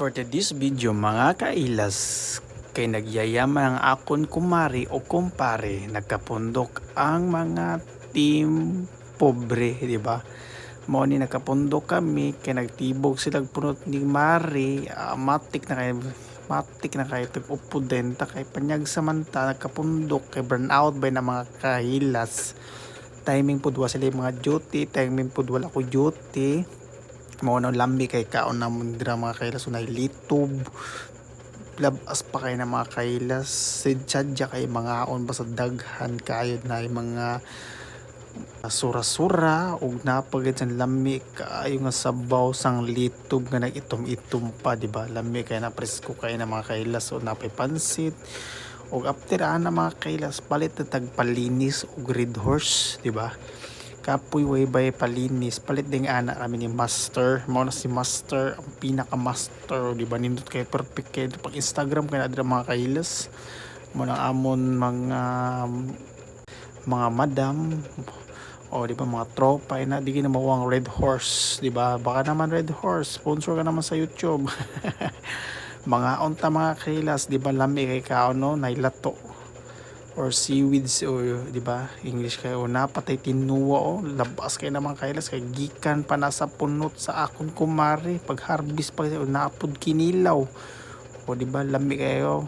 For today's video mga kailas, kay nagyayaman ang akon kumari o kumpare, nagkapundok ang mga team pobre, di ba? Mo ni nagkapundok kami, kay nagtibog silang punot ni Mari, ah, matik na kay matik na kay tag-upudenta kay panyag samanta nagkapundok kay burnout by na mga kahilas timing pud wa sila mga duty timing pud wala ko duty mo no lambi kay kaon na mo mga kailas. Unay litob labas pa kay na mga kailas. Sidsadya kay mga on basta daghan kayo na mga sura-sura. Ug napagid sa lami kaayo nga sabaw sang litob nga nagitom-itom pa di ba? Lami kay na presko kay na mga kailas. O napay pansit. Ug after ana mga kailas palit na tagpalinis ug red horse di ba kapoy way by palinis. Palit ding ana kami ni master. Mao na si master ang pinaka master di ba? Nindot kay perfect kay pag instagram kay na dira mga kailas. Mo nang amon mga mga madam. O di ba? Mga tropa. Na di na mawang red horse di ba? Baka naman red horse. Sponsor ka naman sa YouTube. Mga unta mga kailas. Di ba? Lami kay kao no? Nailato or seaweeds o di ba? English kayo napatay tinuwa o labas kay naman kailas kay gikan pa nasa punot sa akon kumari pag harvest pa kayo napod kinilaw. O di ba? Lami kayo